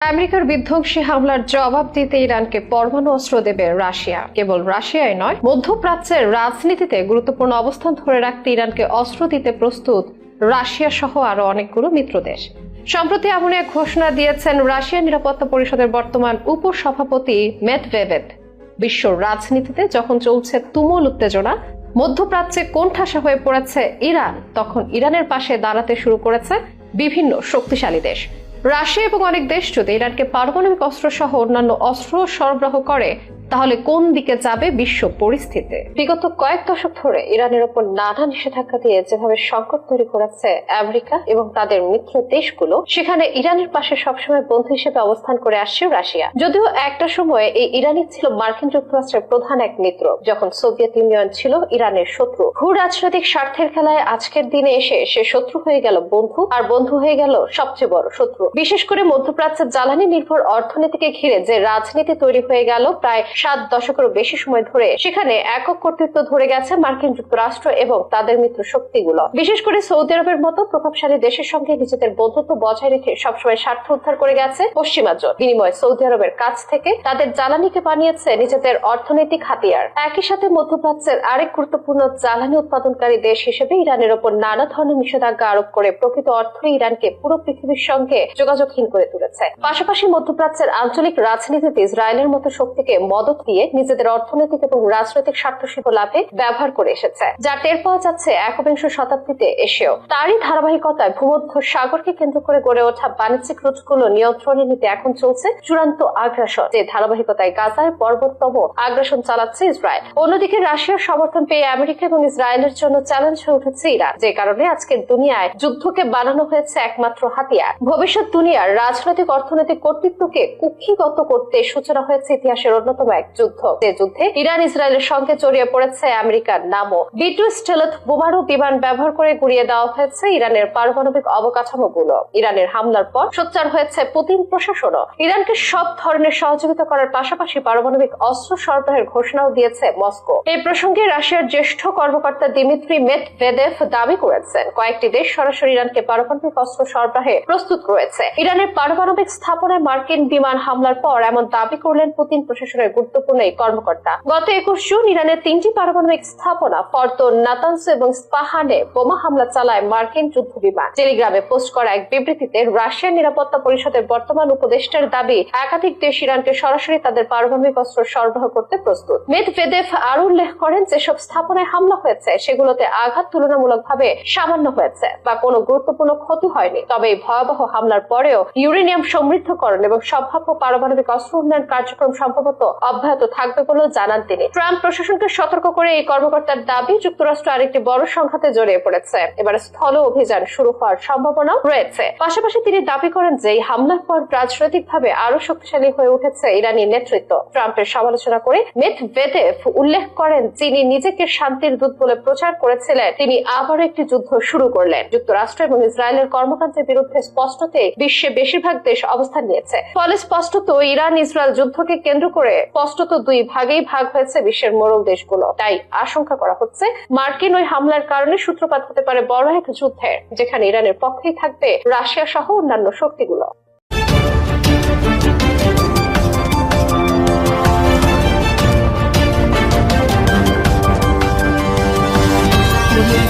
আমেরিকার বিধ্বংসী হামলার জবাব দিতে ইরানকে পরমাণু অস্ত্র দেবে রাশিয়া। কেবল রাশিয়াই নয়, মধ্যপ্রাচ্যের রাজনীতিতে গুরুত্বপূর্ণ অবস্থান ধরে রাখতে ইরানকে অস্ত্র দিতে প্রস্তুত রাশিয়া সহ আরও অনেকগুলো মিত্র দেশ। সম্প্রতি এমন এক ঘোষণা দিয়েছেন রাশিয়ার নিরাপত্তা পরিষদের বর্তমান উপসভাপতি মেদভেদেভ। বিশ্ব রাজনীতিতে যখন চলছে তুমুল উত্তেজনা, মধ্যপ্রাচ্যে কোণঠাসা হয়ে পড়েছে ইরান, তখন ইরানের পাশে দাঁড়াতে শুরু করেছে বিভিন্ন শক্তিশালী দেশ। রাশিয়া এবং অনেক দেশ যদি ইরানকে পারমাণবিক অস্ত্র সহ অন্যান্য অস্ত্র সরবরাহ করে তাহলে কোন দিকে যাবে বিশ্ব পরিস্থিতি? বিগত কয়েক দশক ধরে ইরানের ওপর নানা নিষেধাজ্ঞা দিয়ে যেভাবে সংকট তৈরি করেছে আমেরিকা এবং তাদের মিত্র দেশগুলো, সেখানে ইরানের পাশে সবসময় বন্ধু হিসেবে অবস্থান করে আসছে রাশিয়া। যদিও একটা সময়ে এই ইরানই ছিল মার্কিন যুক্তরাষ্ট্রের প্রধান এক মিত্র, যখন সোভিয়েত ইউনিয়ন ছিল ইরানের শত্রু। ভূ রাজনৈতিক স্বার্থের খেলায় আজকের দিনে এসে সে শত্রু হয়ে গেল বন্ধু, আর বন্ধু হয়ে গেল সবচেয়ে বড় শত্রু। বিশেষ করে মধ্যপ্রাচ্যের জ্বালানি নির্ভর অর্থনীতিকে ঘিরে যে রাজনীতি তৈরি হয়ে গেল প্রায় সাত দশকেরও বেশি সময় ধরে সেখানে একক কর্তৃত্ব ধরে গেছে মার্কিন যুক্তরাষ্ট্র এবং তাদের মিত্র শক্তিগুলো। বিশেষ করে সৌদি আরবের মতো প্রভাবশালী দেশের সঙ্গে নিজেদের বন্ধুত্ব বজায় রেখে সবসময় স্বার্থ উদ্ধার করে গেছে পশ্চিমাঞ্চল বিনিময়ে সৌদি আরবের কাছ থেকে তাদের জ্বালানিকে বানিয়েছে নিজেদের অর্থনৈতিক হাতিয়ার। একই সাথে মধ্যপ্রাচ্যের আরেক গুরুত্বপূর্ণ জ্বালানি উৎপাদনকারী দেশ হিসেবে ইরানের ওপর নানা ধরনের নিষেধাজ্ঞা আরোপ করে প্রকৃত অর্থই ইরানকে পুরো পৃথিবীর সঙ্গে যোগাযোগহীন করে তুলেছে। পাশাপাশি মধ্যপ্রাচ্যের আঞ্চলিক রাজনীতিতে ইসরায়েলের মতো শক্তিকে মদত দিয়ে নিজেদের অর্থনৈতিক এবং রাজনৈতিক স্বার্থসিদ্ধ লাভে ব্যবহার করে এসেছে, যা টের পাওয়া যাচ্ছে একবিংশ শতাব্দীতে এসেও। তারই ধারাবাহিকতায় ভূমধ্য সাগরকে কেন্দ্র করে গড়ে ওঠা বাণিজ্যিক রুটগুলো নিয়ন্ত্রণে নিতে এখন চলছে চূড়ান্ত আগ্রাসন, যে ধারাবাহিকতায় গাজায় পর্বততম আগ্রাসন চালাচ্ছে ইসরায়েল। অন্যদিকে রাশিয়ার সমর্থন পেয়ে আমেরিকা এবং ইসরায়েলের জন্য চ্যালেঞ্জ হয়ে উঠেছে ইরান, যে কারণে আজকের দুনিয়ায় যুদ্ধকে বানানো হয়েছে একমাত্র হাতিয়ার। ভবিষ্যৎ দুনিয়ার রাজনৈতিক অর্থনৈতিক কর্তৃত্বকে কুক্ষিগত করতে সূচনা হয়েছে ইতিহাসের অন্যতম এক যুদ্ধ। যে যুদ্ধে ইরান ইসরায়েলের সঙ্গে জড়িয়ে পড়েছে আমেরিকার নামও। বিটু স্টেলথ বোমারু বিমান ব্যবহার করে গুড়িয়ে দেওয়া হয়েছে ইরানের পারমাণবিক অবকাঠামোগুলো। ইরানের হামলার পর সোচ্চার হয়েছে পুতিন প্রশাসনও। ইরানকে সব ধরনের সহযোগিতা করার পাশাপাশি পারমাণবিক অস্ত্র সরবরাহের ঘোষণাও দিয়েছে মস্কো। এই প্রসঙ্গে রাশিয়ার জ্যেষ্ঠ কর্মকর্তা দিমিত্রি মেদভেদেভ দাবি করেছেন। কয়েকটি দেশ সরাসরি ইরানকে পারমাণবিক অস্ত্র সরবরাহে প্রস্তুত রয়েছে ইরানের পারমাণবিক স্থাপনায় মার্কিন বিমান হামলার পর এমন দাবি করলেন পুতিন প্রশাসনের গুরুত্বপূর্ণ এই কর্মকর্তা। গত একুশ জুন ইরানের তিনটি পারমাণবিক স্থাপনা ফর্তো নাতানস এবং স্পাহানে বোমা হামলা চালায় মার্কিন যুদ্ধ বিমান টেলিগ্রামে পোস্ট করা এক বিবৃতিতে রাশিয়ার নিরাপত্তা পরিষদের বর্তমান উপদেষ্টার দাবি, একাধিক দেশ ইরানকে সরাসরি তাদের পারমাণবিক অস্ত্র সরবরাহ করতে প্রস্তুত। মেদভেদেভ আরও উল্লেখ করেন, যেসব স্থাপনায় হামলা হয়েছে, সেগুলোতে আঘাত তুলনামূলকভাবে সামান্য হয়েছে বা কোনো গুরুত্বপূর্ণ ক্ষতি হয়নি। তবে এই ভয়াবহ হামলার পরেও ইউরেনিয়াম সমৃদ্ধকরণ এবং সম্ভাব্য পারমাণবিক অস্ত্র উন্নয়ন কার্যক্রম সম্ভবত অব্যাহত থাকবে বলেও জানান তিনি। ট্রাম্প প্রশাসনকে সতর্ক করে এই কর্মকর্তার দাবি যুক্তরাষ্ট্র আরেকটি বড় সংঘাতে জড়িয়ে পড়েছে। এবার স্থল অভিযান শুরু হওয়ার সম্ভাবনাও রয়েছে। পাশাপাশি তিনি দাবি করেন যে এই হামলার পর রাজনৈতিকভাবে আরও শক্তিশালী হয়ে উঠেছে ইরানি নেতৃত্ব। ট্রাম্পের সমালোচনা করে মেদভেদেভ উল্লেখ করেন যিনি নিজেকে শান্তির দূত বলে প্রচার করেছিলেন। তিনি আবার একটি যুদ্ধ শুরু করলেন। যুক্তরাষ্ট্র এবং ইসরায়েলের কর্মকাণ্ডের বিরুদ্ধে স্পষ্টতে বিশ্বে বেশিরভাগ দেশ অবস্থান নিয়েছে। ফলে স্পষ্টত ইরান ইসরায়েল যুদ্ধকে কেন্দ্র করে স্পষ্টত দুই ভাগেই ভাগ হয়েছে বিশ্বের মোড়ল দেশগুলো। তাই আশঙ্কা করা হচ্ছে মার্কিন ওই হামলার কারণে সূত্রপাত হতে পারে বড় এক যুদ্ধের, যেখানে ইরানের পক্ষেই থাকবে রাশিয়া সহ অন্যান্য শক্তিগুলো।